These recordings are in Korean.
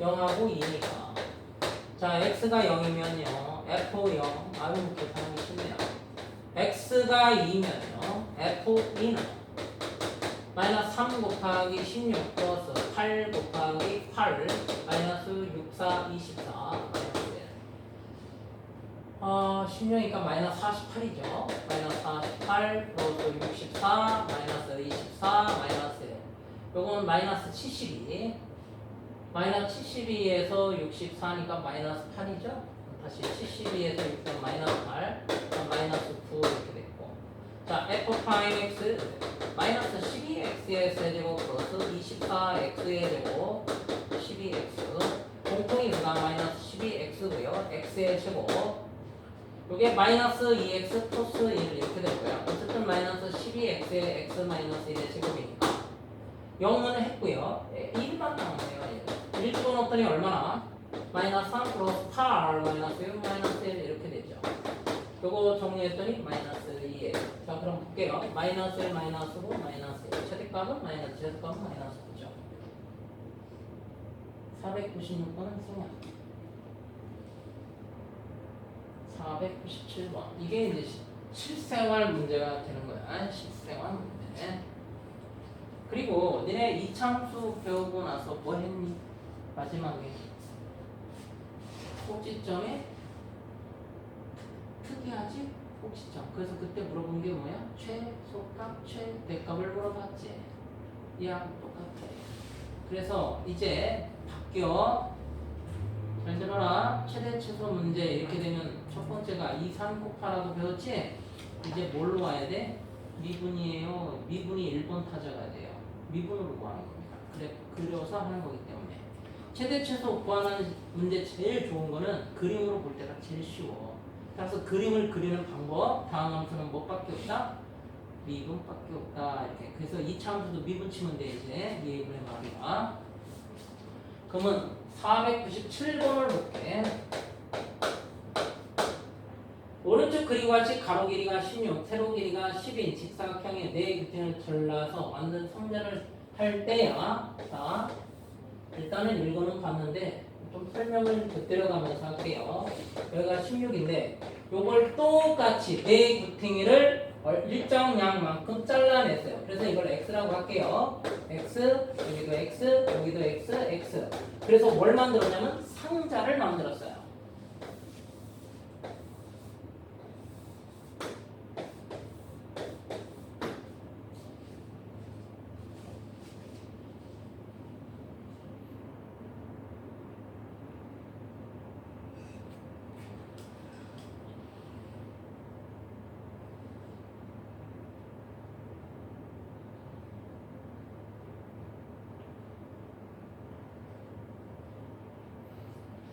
0하고 2니까. 자 x가 0이면요. f 0 아유 계산하기 쉽네요 x가 2면요. f 2는 마이너스 3 곱하기 16 플러스 8 곱하기 8 마이너스 6, 4, 24 마이너스 1 어, 16이니까 마이너스 48이죠. 마이너스 48 플러스 64 마이너스 24 마이너스 1 요건 마이너스 72 마이너스 72에서 64니까 마이너스 8이죠? 다시 72에서 6 마이너스 8 그럼 마이너스 9 이렇게 됐고. 자 f 프라임 x 마이너스 12x의 세제곱 플러스 24x의 제곱 12x 공통이 누가 마이너스 12x고요. X의 제곱. 요게 마이너스 2x 플러스 1 이렇게 되고요. 어쨌든 마이너스 12x의 x 마이너스 1의 제곱이니까 0은 했고요. 1만 남았네요 1 집어넣었더니 얼마나? 마이너스 3 플러스 8 마이너스 6 마이너스 1 이렇게 되죠. 요거 정리했더니 마이너스 2예요 자 그럼 볼게요. 마이너스 1 마이너스 5 마이너스 1 최대값은 마이너스 최대값은 마이너스 9죠. 496번은 생략. 497번. 이게 이제 시- 실생활 문제가 되는 거야. 실생활 문제. 그리고 니네 이창수 배우고 나서 뭐 했니? 마지막에 꼭지점에 특이하지? 꼭지점. 그래서 그때 물어본 게 뭐야? 최소값, 최대값을 물어봤지. 이하고 똑같아. 그래서 이제 바뀌어. 잘 들어라. 최대 최소 문제. 이렇게 되면 첫 번째가 2, 3 곱하라고 배웠지? 이제 뭘로 와야 돼? 미분이에요. 미분이 1번 타자가 돼요. 미분으로 구하는 겁니다. 그래 그려서 하는 거기 때문에 최대 최소 구하는 문제 제일 좋은 거는 그림으로 볼 때가 제일 쉬워. 그래서 그림을 그리는 방법 다음 함수는 뭐밖에 없다? 미분밖에 없다. 이렇게. 그래서 2차 함수도 미분 치면 돼 이제. 미분의 말이야 그러면 497번을 볼게. 오른쪽 그림과 같이 가로 길이가 16, 세로 길이가 10인 직사각형의 네 규칙을 잘라서 만든 성전을 할 때야. 자 일단은 읽어는 봤는데 좀 설명을 곁들여가면서 할게요. 여기가 16인데 요걸 똑같이 네 구탱이를 일정량만큼 잘라냈어요. 그래서 이걸 x라고 할게요. x 여기도 x 여기도 x x. 그래서 뭘 만들었냐면 상자를 만들었어요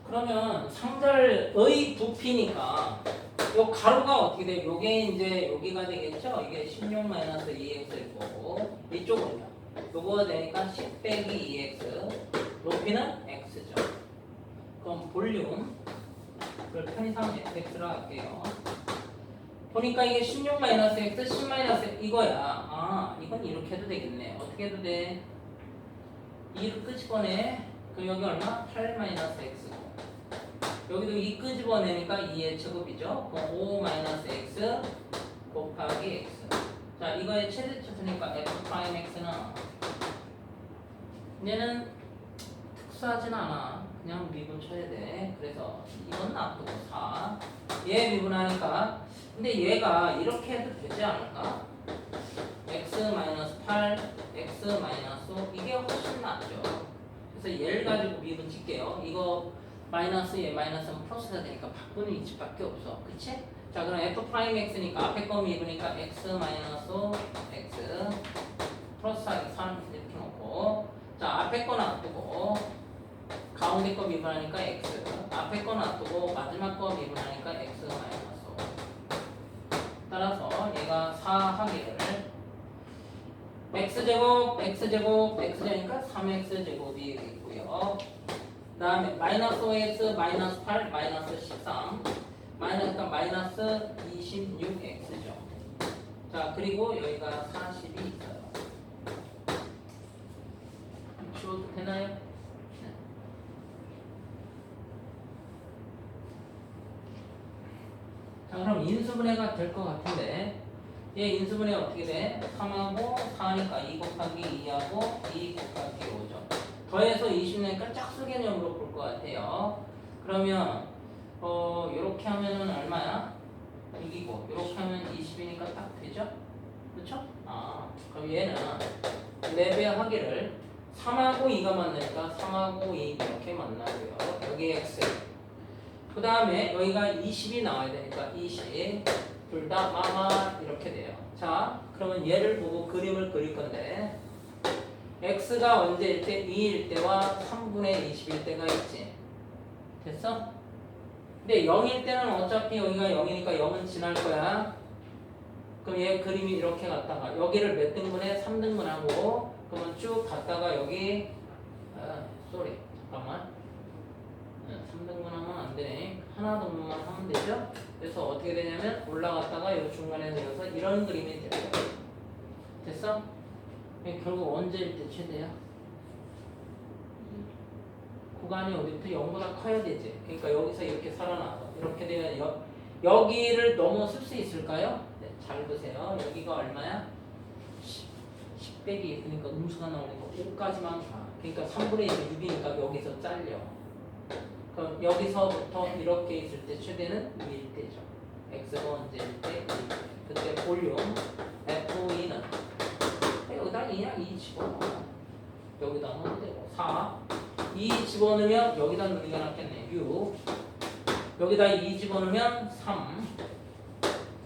그러면 상절 의 부피니까 요 가로가 어떻게 돼? 요게 이제 여기가 되겠죠? 이게 16-2x일 거고 이쪽은요. 요거가 되니까 10 빼기 2x 높이는 x죠. 그럼 볼륨 그걸 편의상 fx로 할게요. 보니까 이게 16-x, 10-x 이거야. 아, 이건 이렇게 해도 되겠네. 어떻게 해도 돼? 2를 끄집어내. 그럼 여기 얼마? 8-x고. 여기도 2 끄집어내니까 2의 제곱이죠. 그럼 5 x 곱하기 x. 자, 이거의 최대 최소니까 f 프라임 x는 얘는 특수하진 않아. 그냥 미분 쳐야 돼. 그래서 이건 놔두고 4. 얘 미분하니까 근데 얘가 이렇게 해도 되지 않을까? x 8, x 5 이게 훨씬 낫죠. 그래서 얘를 가지고 미분 칠게요. 이거 마이너스 얘 마이너스는 플러스가 되니까 바꾸는 위치밖에 없어. 그치? 자 그럼 f 프라임 x니까 앞에 거 미분이니까 x 마이너스 x 플러스 하기 3 이렇게 놓고 자 앞에 거 놔두고 가운데 거 미분하니까 x 앞에 거 놔두고 마지막 거 미분하니까 x 마이너스 따라서 얘가 4 하기를 x제곱 x제곱 x제니까 3x제곱이 있고요 그 다음에 마이너스 5x 마이너스 8 마이너스 13 마이너스 마이너스 26x죠. 자 그리고 여기가 40이 있어요. 지워도 되나요? 네. 자 그럼 인수분해가 될 것 같은데 얘 인수분해 어떻게 돼? 3하고 4니까 2 곱하기 2하고 2 곱하기 5죠. 더해서 20이니까 개념으로 볼 것 같아요. 그러면 어 이렇게 하면은 얼마야? 6이고 이렇게 하면 20이니까 딱 되죠? 그렇죠? 아 그럼 얘는 4배 하기를 3하고 2가 만나니까 3하고 2 이렇게 만나고요. 여기 x 그 다음에 여기가 20이 나와야 되니까 20 둘 다 마마 이렇게 돼요. 자 그러면 얘를 보고 그림을 그릴 건데 x가 언제일 때 2일 때와 3분의 20일 때가 있지. 됐어? 근데 0일 때는 어차피 여기가 0이니까 0은 지날 거야. 그럼 얘 그림이 이렇게 갔다가 여기를 몇 등분해? 3등분하고 그러면 쭉 갔다가 여기 아, 쏘리 잠깐만 3등분하면 안 되네 하나 등분만 하면 되죠? 그래서 어떻게 되냐면 올라갔다가 이 중간에 내려서 이런 그림이 돼요 됐어? 결국 언제일 때 최대야? 구간이 어디부터 0보다 커야 되지 그러니까 여기서 이렇게 살아나서 이렇게 되면 여, 여기를 넘어설 수 있을까요? 네, 잘 보세요 여기가 얼마야? 10, 10백이 있으니까 음수가 나오니까 5까지만 가 그러니까 3분의 1이 6이니까 여기서 잘려 그럼 여기서부터 이렇게 있을 때 최대는 2일 때죠. x가 언제일 때 2일 때. 그때 볼륨 f2는 2냐 2 집어넣어. 여기다 넣으면 되고. 4 2 집어넣으면 여기다 넣는 게 낫겠네. 6 여기다 2 집어넣으면 3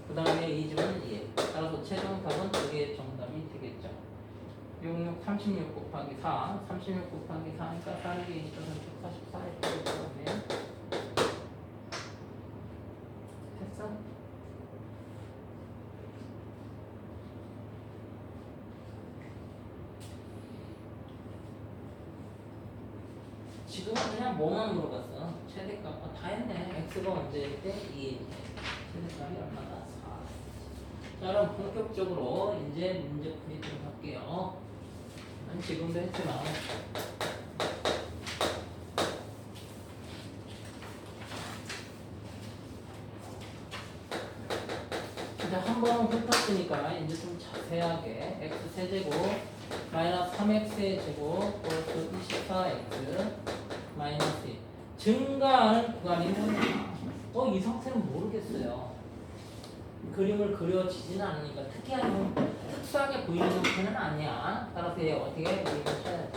그 다음에 2 집어넣으면 1 따라서 최종 답은 두 개의 정답이 되겠죠. 66, 36 곱하기 4, 36 곱하기 4니까 4를 24, 44에 들어가면 됐어? 지금은 그냥 뭐만 물어봤어? 최대값 어, 다 했네. x가 언제일 때 2일 때. 최대값이 얼마다? 4. 자 그럼 본격적으로 이제 문제 풀이 들어갈게요. 난 지금도 했지만 이제 한 번은 훑었으니까 이제 좀 자세하게 x 세제곱 마이너스 3x의 제곱 플러스 24x 마이너스 1 증가하는 구간이 뭐냐 어, 이 상태는 모르겠어요. 그림을 그려지지는 않으니까 특이한 특수하게 보이는 형태는 아니야. 따라서 얘 어떻게 쳐야 돼?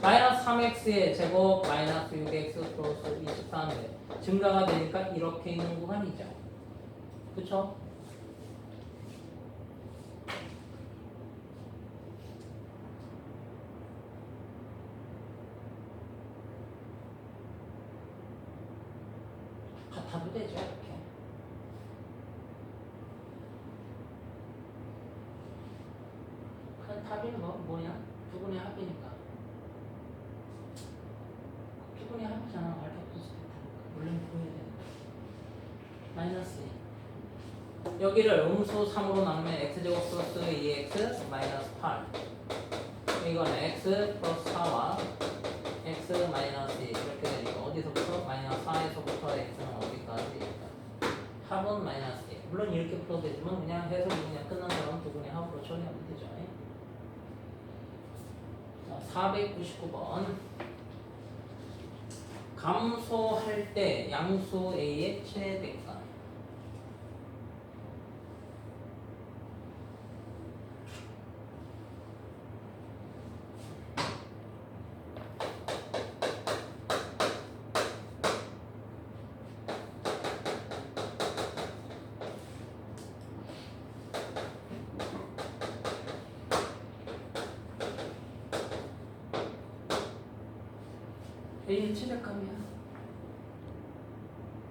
마이너스 3x의 제곱 마이너스 6x 플러스 23에 증가가 되니까 이렇게 있는 구간이죠. 그쵸? 같아도 되죠 이렇게 그 답이 뭐 뭐냐 두 분의 합이니까 두 분의 합이잖아 알파 플러스 베타니까 물론 보여야 돼 마이너스 2 여기를 음수 3으로 나누면 x제곱 플러스 2x 마이너스 8 이건 x 플러스 4와 x 마이너스 2 이렇게 되니까 어디서부터? 마이너스 4에서부터 x는 어디까지? 합은 마이너스 1 물론 이렇게 풀어도 되지만 그냥 해석이 그냥 끝난 사람 두 분의 합으로 처리하면 되죠. 자 499번. 감소할 때 양수 A의 최대값 A의 최대값이야.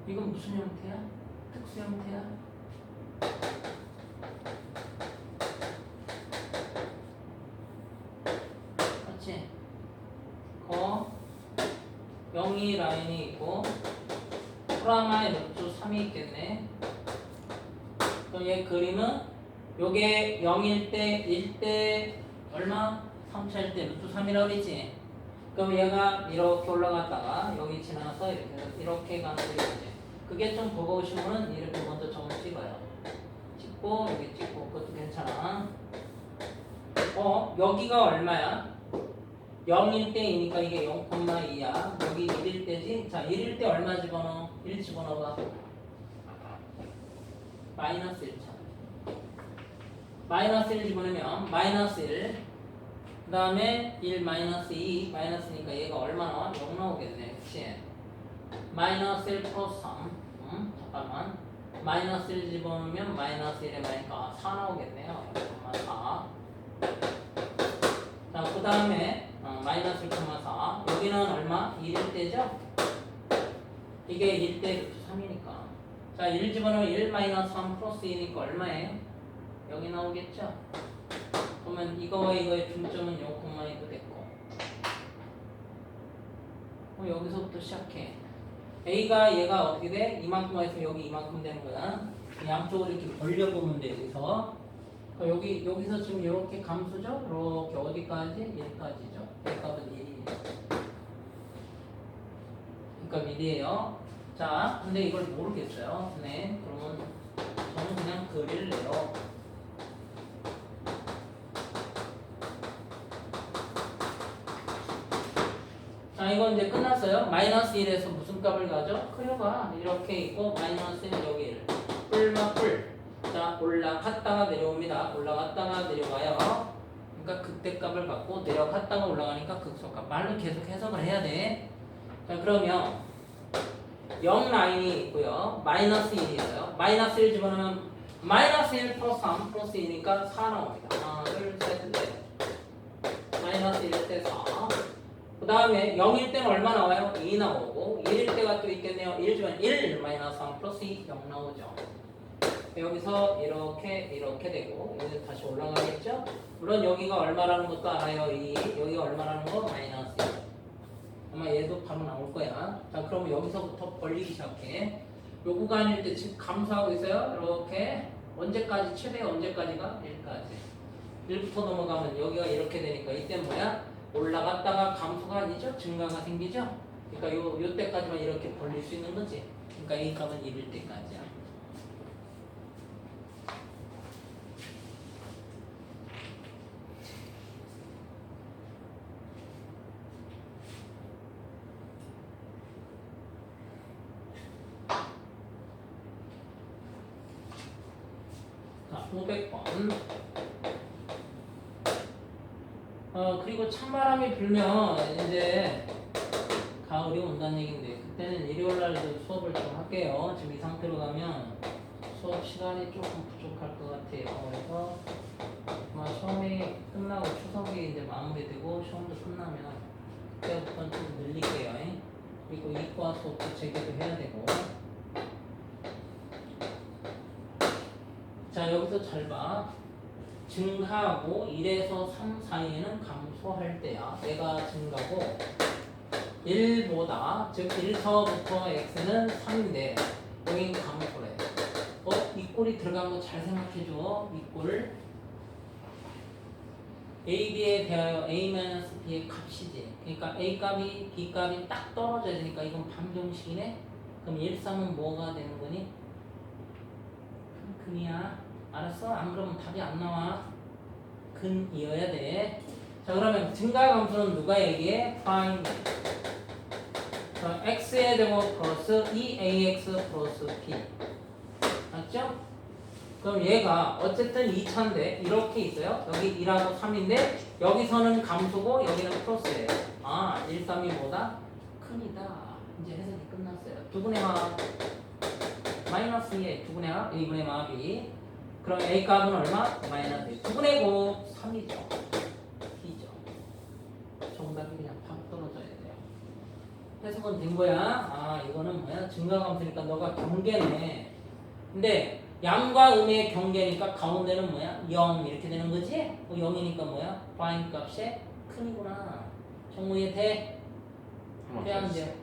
이건 무슨 형태야? 특수 형태야? 맞지? 거 0이 라인이 있고 프라마의 루트 3이 있겠네. 그럼 얘 그림은 요게 0일 때, 1때 얼마? 3차일 때 루트 3이라고 그랬지? 그럼 얘가 이렇게 올라갔다가 여기 지나서 이렇게 이렇게 가는 거지. 그게 좀 버거우신 분은 이렇게 먼저 점을 찍어요. 찍고 여기 찍고 그것도 괜찮아. 어 여기가 얼마야? 0일 때이니까 이게 0,2야. 여기 1일 때지. 자 1일 때 얼마 집어넣어? 1 집어넣어봐. 마이너스 1차. 마이너스 1 집어넣으면 마이너스 1. 그 다음에 1 마이너스 2 마이너스니까 얘가 얼마 나와? 0 나오겠네. 그치? 마이너스 1 플러스 3. 음, 잠깐만. 마이너스 1 집어넣으면 마이너스 1에 마이너스 4 나오겠네요. 4. 자, 그 다음에 어, 마이너스 1,4 여기는 얼마? 1일 때죠? 이게 1대 3이니까 자, 1 집어넣으면 1 마이너스 3 플러스 2니까 얼마예요? 여기 나오겠죠? 그러면 이거와 이거의 중점은 0,2도 됐고 어, 여기서부터 시작해 A가 얘가 어떻게 돼? 이만큼 와 있으면 여기 이만큼 되는 거야 양쪽으로 이렇게 벌려보면 돼 여기서 그 여기 여기서 지금 이렇게 감수죠? 이렇게 어디까지? 1까지죠. 값은 1이니까. 그러니까 1이에요. 자, 근데 이걸 모르겠어요. 네, 그러면 저는 그냥 그릴래요. 자, 이건 이제 끝났어요. 마이너스 1에서 무슨 값을 가져? 크려가 이렇게 있고 마이너스 1 여기 1. 뿔마 뿔. 자 올라갔다가 내려옵니다. 올라갔다가 내려와요. 그러니까 극대 값을 갖고 내려갔다가 올라가니까 극소값. 말로 계속 해석을 해야 돼. 자 그러면 0 라인이 있고요. 마이너스 1이 있어요. 마이너스 1 집어넣으면 마이너스 1 플러스 3 플러스 2니까 4 나옵니다. 하나 둘셋 넷. 마이너스 1일 때 4. 그 다음에 0일 때는 얼마 나와요? 2 나오고 1일 때가 또 있겠네요. 1 집어넣으면 1 마이너스 3 플러스 2 0 나오죠. 여기서 이렇게 이렇게 되고 여기 다시 올라가겠죠? 물론 여기가 얼마라는 것도 알아요. 이 여기가 얼마라는 거 마이너스. 아마 얘도 바로 나올 거야. 자, 그럼 여기서부터 벌리기 시작해. 요 구간일 때 지금 감소하고 있어요. 이렇게 언제까지 최대 언제까지가 1까지. 1부터 넘어가면 여기가 이렇게 되니까 이때 뭐야? 올라갔다가 감소가 아니죠? 증가가 생기죠? 그러니까 요, 요 때까지만 이렇게 벌릴 수 있는 거지. 그러니까 이 값은 1일 때까지야. 자, 500번. 어, 그리고 찬바람이 불면 이제 가을이 온다는 얘기인데 그때는 일요일 날도 수업을 좀 할게요. 지금 이 상태로 가면 수업 시간이 조금 부족할 것 같아요. 그래서 아마 시험이 끝나고 추석이 이제 마무리되고 시험도 끝나면 그때부터는 좀 늘릴게요. 그리고 이과 수업도 재개도 해야 되고 자 여기서 잘 봐. 증가하고 1에서 3 사이에는 감소할 때야. 얘가 증가고 1보다 즉 1서부터 x는 3인데 여긴 감소래. 어? 이 꼴이 들어간 거 잘 생각해줘. 이 꼴. a, b에 대하여 a-b의 값이지. 그러니까 a 값이 b 값이 딱 떨어져야 되니까 이건 방정식이네. 그럼 1, 3은 뭐가 되는 거니? 근이야. 알았어? 안 그러면 답이 안 나와. 근이어야 돼. 자 그러면 증가 감소는 누가 얘기해? find. 자, x의 제곱 플러스 2ax 플러스 b. 맞죠? 그럼 얘가 어쨌든 2차인데 이렇게 있어요. 여기 1하고 3인데 여기서는 감소고 여기는 플러스예요. 아, 1, 3이 뭐다? 큰이다. 이제 해석이 끝났어요. 두분의 합 마이너스 2에 두분의 합 1분의 합이 그럼 A 값은 얼마? 마이너스 1. 9분의 9, 3이죠. B죠. 정답이 그냥 팍 떨어져야 돼요. 해석은 된 거야. 아, 이거는 뭐야? 증가감수니까 너가 경계네. 근데 양과 음의 경계니까 가운데는 뭐야? 0 이렇게 되는 거지? 어, 0이니까 뭐야? 파인 값이 큰이구나. 정무에 대? 대안 돼.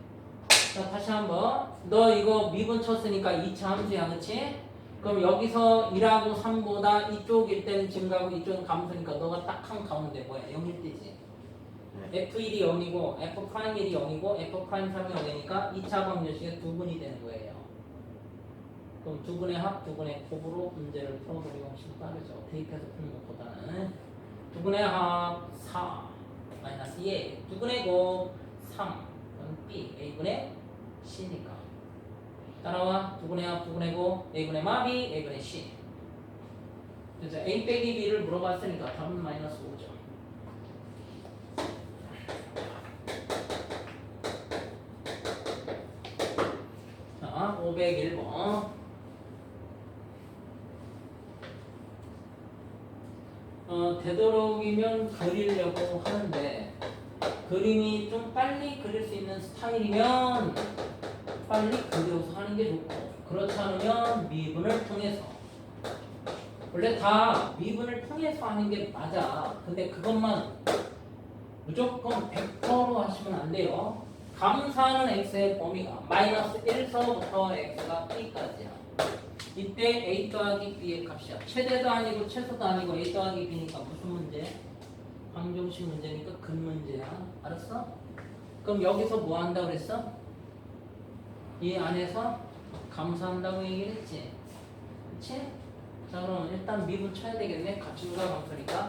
자, 다시 한번. 너 이거 미분 쳤으니까 2차 함수야, 그치? 그럼 여기서 1하고 3보다 이쪽일 때는 증가하고 이쪽은 감소니까 너가 딱 한 가운데 뭐야? 0일 때지. F1이 0이고 F'1이 0이고 F'3이 0이니까 2차 방정식이 두 분이 되는 거예요. 그럼 두 분의 합, 두 분의 곱으로 문제를 풀어보기가 훨씬 빠르죠. 대입해서 푸는 것보다는 두 분의 합 4 마이너스 2, 두 분의 곱 3, 그럼 B, A분의 C니까 따라와 두 분의 합, 두 분의 곱, A분의 마비, A분의 C 그래서 A 빼기 B를 물어봤으니까 답은 마이너스 5죠. 자, 501번. 어, 되도록이면 그리려고 하는데 그림이 좀 빨리 그릴 수 있는 스타일이면 빨리 그려서 하는 게 좋고 그렇지 않으면 미분을 통해서 원래 다 미분을 통해서 하는 게 맞아 근데 그것만 무조건 100%로 하시면 안 돼요 감사하는 x의 범위가 마이너스 1서부터 x가 b까지야. 이때 a 더하기 b의 값이야. 최대도 아니고 최소도 아니고 a 더하기 b니까 무슨 문제? 방정식 문제니까 근 문제야. 알았어? 그럼 여기서 뭐 한다고 그랬어? 이 안에서 감사한다고 얘기를 했지. 그치? 자 그럼 일단 미분 쳐야 되겠네. 값 증가 감소니까.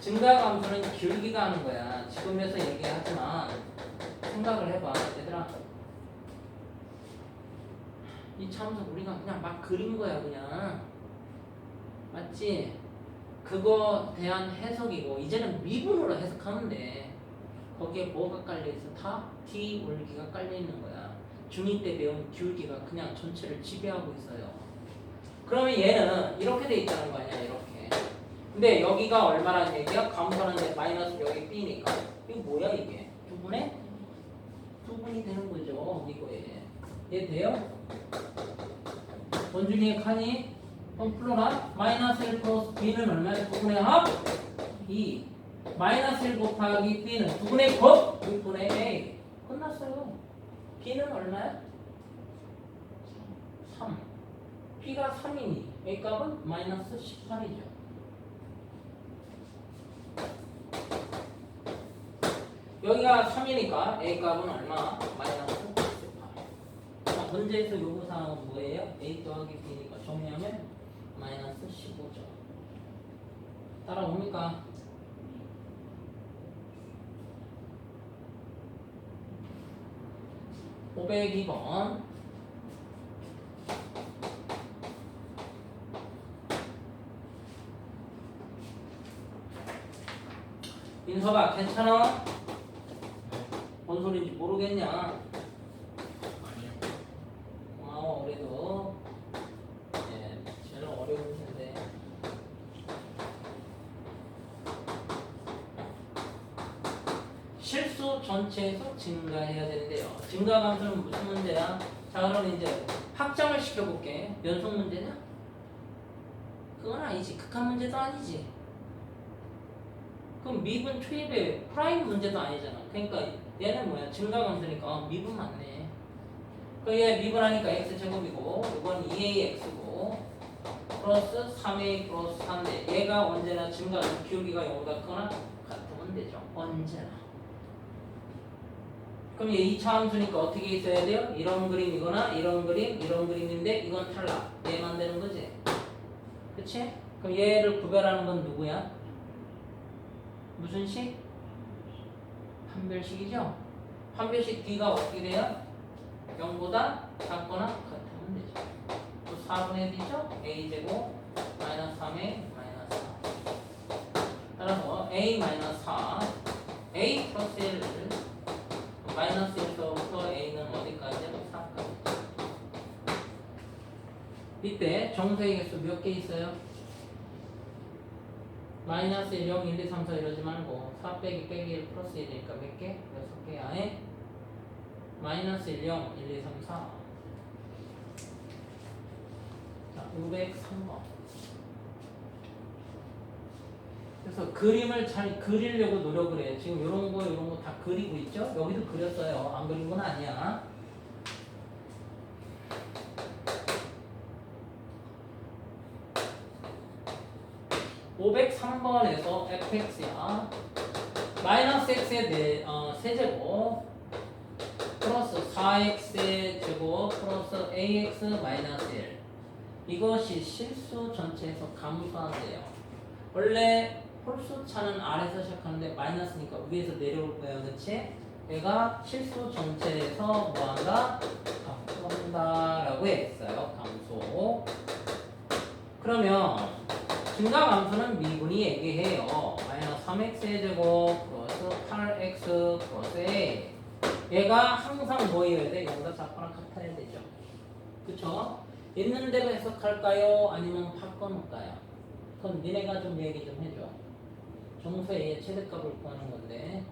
증가 감소는 기울기가 하는 거야. 지금에서 얘기하지만 생각을 해봐 얘들아 이 참석 우리가 그냥 막 그린 거야 그냥 맞지? 그거 대한 해석이고 이제는 미분으로 해석하면 돼 거기에 뭐가 깔려 있어? 다 D 올기가 깔려 있는 거야 중2 때 배운 기울기가 그냥 전체를 지배하고 있어요 그러면 얘는 이렇게 돼 있다는 거 아니야 이렇게 근데 여기가 얼마라는 얘기야? 감소하는데 마이너스 여기 B니까 이거 뭐야 이게? 두 분의 두 분이 되는 거죠. 이거에. 얘 돼요? 원준이의 칸이 그럼 플로라 마이너스 1 플러스 b는 얼마야? 두 분의 합? 2 마이너스 1 곱하기 b는 두 분의 곱 6분의 a 끝났어요. B는 얼마야? 3 b가 3이니 a 값은 마이너스 18이죠. 여기가 3이니까 A 값은 얼마? 마이너스 18. 자, 문제에서 요구사항은 뭐예요? A 더하기 B니까 정리하면 마이너스 15죠. 따라옵니까? (502번) 민서가 괜찮아? 뭔 소리인지 모르겠냐? 아니요. 고마워 그래도 예, 제일 어려울 텐데 실수 전체에서 증가해야 된대요. 증가 감소는 무슨 문제야? 자 그럼 이제 확장을 시켜볼게. 연속 문제냐? 그건 아니지. 극한 문제도 아니지. 그럼 미분 초입의 프라임 문제도 아니잖아. 그러니까 얘는 뭐야? 증가 감소니까 어, 미분 맞네. 그얘 미분 하니까 x제곱이고 이건 2ax고 플러스 3a 플러스 3인데 얘가 언제나 증가 기울기가 0보다 크거나 같으면 되죠. 언제나 그럼 얘 2차 함수니까 어떻게 있어야 돼요? 이런 그림이거나 이런 그림 이런 그림인데 이건 탈락 얘만 되는 거지 그치? 그럼 얘를 구별하는 건 누구야? 무슨 식? 판별식이죠? 판별식 D가 어떻게 돼요? 0보다 작거나 같으면 되죠. 또 4분의 D죠? A제곱 마이너스 3에 마이너스 4. 따라서 A 마이너스 4 A 플러스 1 마이너스 1서부터 A는 어디까지? 4까지. 이때 정수의 개수 몇 개 있어요? 마이너스 1, 0, 1, 2, 3, 4 이러지 말고 4 빼기 빼기 1 플러스 1이니까 몇 개? 6개 안에 마이너스 1, 0, 1, 2, 3, 4 자, 503번 그래서 그림을 잘 그리려고 노력을 해. 지금 이런 거 이런 거 다 그리고 있죠? 여기도 그렸어요. 안 그린 건 아니야. 503번에서 fx야. 마이너스 x의 네, 어, 세제곱 플러스 4x의 제곱 플러스 ax 마이너스 1 이것이 실수 전체에서 감소한대요. 원래 홀수 차는 아래서 시작하는데 마이너스니까 위에서 내려올 거야, 그렇지? 얘가 실수 전체에서 뭐한다? 감소한다 라고 했어요. 감소. 그러면 증가 감소는 미분이 얘기해요. 마이너스 3x의 제곱 플러스 8x 플러스 a. 얘가 항상 뭐여야 돼? 여기다 작거나 같아야 되죠. 그쵸? 있는 대로 해석할까요? 아니면 바꿔놓을까요? 그럼 니네가 좀 얘기 좀 해줘. 정수의 최대값을 구하는 건데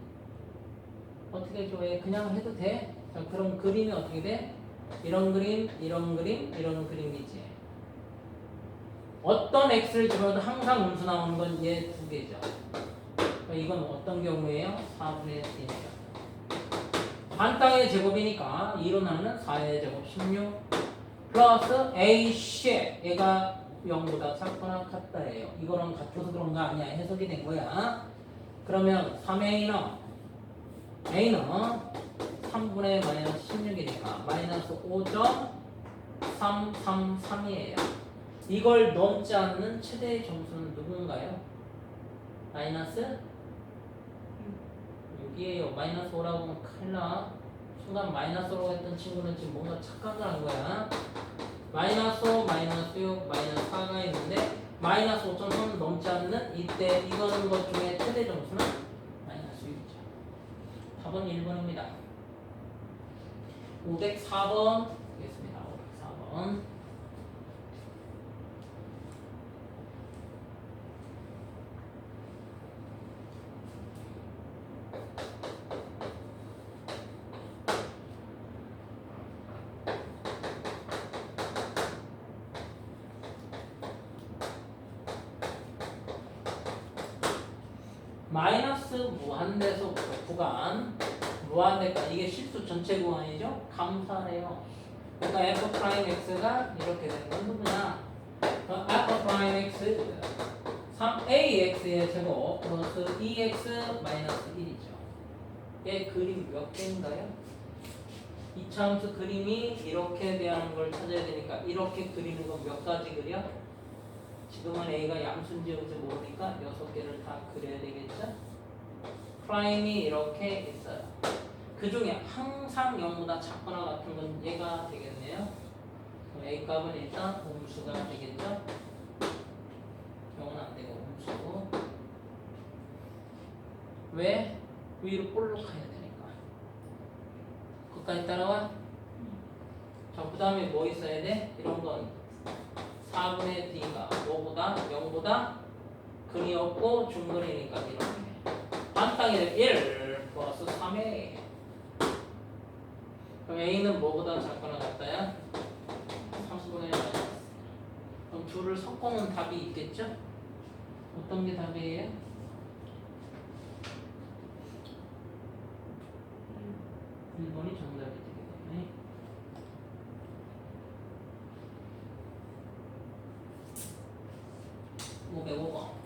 어떻게 줘해? 그냥 해도 돼? 자, 그럼 그림이 어떻게 돼? 이런 그림, 이런 그림, 이런 그림이지. 어떤 x를 집어도 항상 음수 나오는 건 얘 두 개죠. 이건 어떤 경우예요? 4분의 1이죠. 반땅의 제곱이니까 2로 나누면 4의 제곱 16 플러스 a 쉐 얘가 0보다 작거나 같다예요. 이거랑 같아서 그런 거 아니야. 해석이 된 거야. 그러면 3a는 a는 3분의 마이너스 16이니까 마이너스 5.333이에요. 이걸 넘지 않는 최대의 점수는 누군가요? 마이너스 6이에요. 마이너스 5라고 하면 큰일 나. 순간 마이너스로 했던 친구는 지금 뭔가 착각을 한 거야. 마이너스 5, 마이너스 6, 마이너스 4가 있는데 마이너스 5.3은 넘지 않는 이때 이거는 것 중에 최대 점수는 마이너스 6이죠. 답은 1번입니다. 504번 되겠습니다. 504번. 마이너스 무한대소부터 구간 무한대가 이게 실수 전체 구간이죠? 감사래요. 그러니까 f 프라임 x가 이렇게 되는 건 누구냐? 어, f 프라임 x 3ax의 제곱 플러스 2x 마이너스 1이죠. 얘 그림 몇 개인가요? 이차함수 그림이 이렇게 대하는 걸 찾아야 되니까 이렇게 그리는 건 몇 가지 그려? 지금은 A가 여기서 모르니까 여섯 개를 다 그려야 되겠죠? 프라임이 이렇게 있어요. 그 중에 항상 0보다 작거나 같은 건 얘가 되겠네요. A 값은 일단 음수가 되겠죠? 0은 안 되고 음수. 왜? 위로 볼록해야 되니까. 끝까지 따라와? 자, 그 다음에 뭐 있어야 돼? 이런 건 4분의 D가 5보다 0보다 근이 없고 중근이니까 이렇게 반땅이 1 플러스 3에 그럼 A는 뭐보다 작거나 같다야? 30분의 1 그럼 섞어놓은 답이 있겠죠? 어떤 게 답이에요? 1번이 정답이 되겠네 오백오 번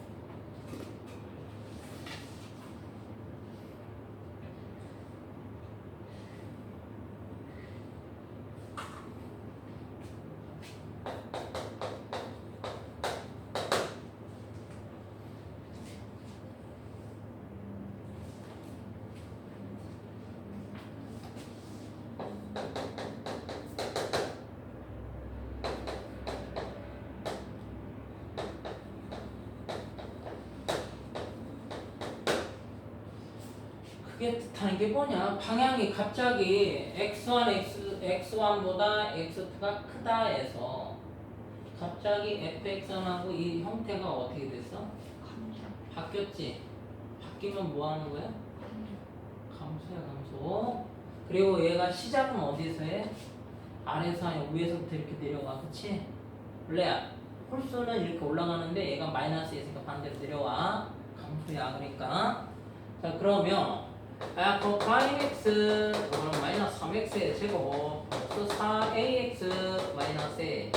그게 뜻하는 게 뭐냐? 방향이 갑자기 x1, x, x1보다 x2가 크다 해서 갑자기 fx1하고 이 형태가 어떻게 됐어? 바뀌었지? 바뀌면 뭐 하는 거야? 감소야 감소 그리고 얘가 시작은 어디서 해? 아래서 아니고 위에서부터 이렇게 내려가 그치? 원래 홀수는 이렇게 올라가는데 얘가 마이너스에 있으니까 반대로 내려와 감소야 그러니까 자 그러면 f 프라임 x 그럼 마이너스 3x의 제곱. 플러스 4ax 마이너스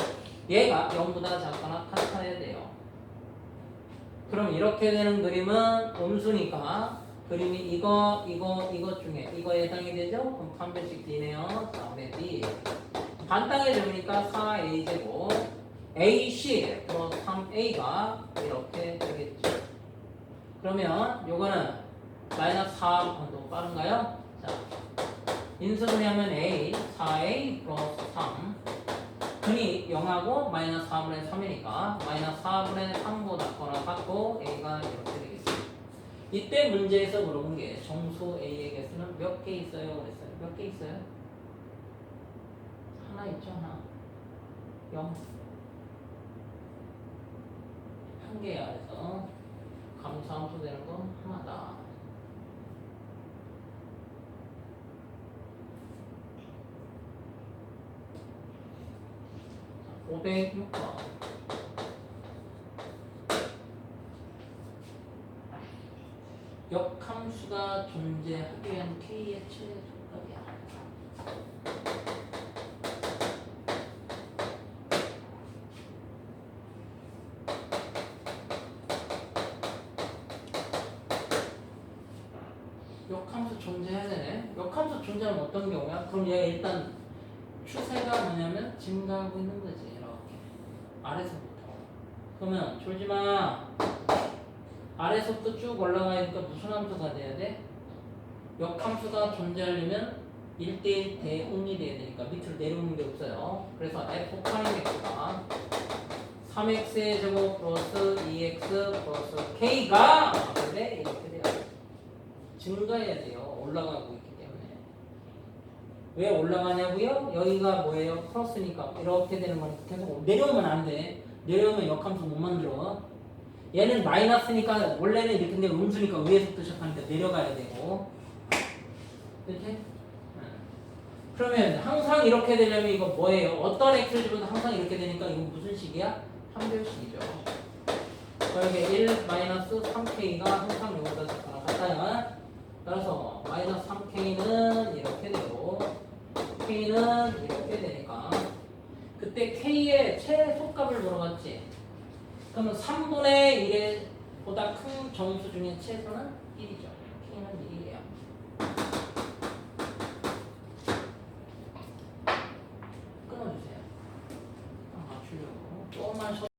얘가 0보다 작거나 같아야 돼요. 그럼 이렇게 되는 그림은 음수니까 그림이 이거 이거 이것 중에 이거에 해당이 되죠? 그럼 판별식 D네요. 4분의 D. 반땅의 제곱이니까 4a 제곱. AC 플러스 3A가 이렇게 되겠죠. 그러면 요거는 마이너스 4 번도 빠른가요? 자, 인수분해 하면 A, 4A 플러스 3 근이 0하고 마이너스 4분의 3이니까 마이너스 4분의 3보다 거나 같고 A가 이렇게 되겠습니다. 이때 문제에서 물어본 게 정수 A의 개수는 몇 개 있어요? 그랬어요. 몇 개 있어요? 하나 있죠, 하나. 0. 한 개야. 그래서 감소함수 되는 건 하나다. 자, 506번. 역함수가 존재하기 위한 K의 최소값이야. 역함수 존재해야 되네. 역함수 존재하면 어떤 경우야? 그럼 얘 일단 추세가 뭐냐면 증가하고 있는 거지. 그러면 졸지 마. 아래서부터 쭉 올라가니까 무슨 함수가 돼야 돼? 역함수가 존재하려면 1대1 대응이 돼야 되니까 밑으로 내려오는 게 없어요. 그래서 f 파인 x가 3x의 제곱 플러스 2x 플러스 k가 근데 이렇게 돼요. 증가해야 돼요. 올라가고 있기 때문에. 왜 올라가냐고요? 여기가 뭐예요? 플러스니까 이렇게 되는 건 계속 내려오면 안 돼. 내려오면 역함수 못 만들어. 얘는 마이너스니까 원래는 이렇게 근데 음수니까 위에서부터 시작하니까 내려가야 되고. 그렇지? 응. 그러면 항상 이렇게 되려면 이거 뭐예요? 어떤 집어도 항상 이렇게 되니까 이거 무슨 식이야? 3배식이죠. 그러니까 1 마이너스 3k가 항상 이거보다 작거나 같아요. 따라서 마이너스 3k는 이렇게 되고 k는 이렇게 되니까 그때 k의 최소값을 물어봤지. 그러면 3분의 1에 보다 큰 정수 중에 최소는 1이죠.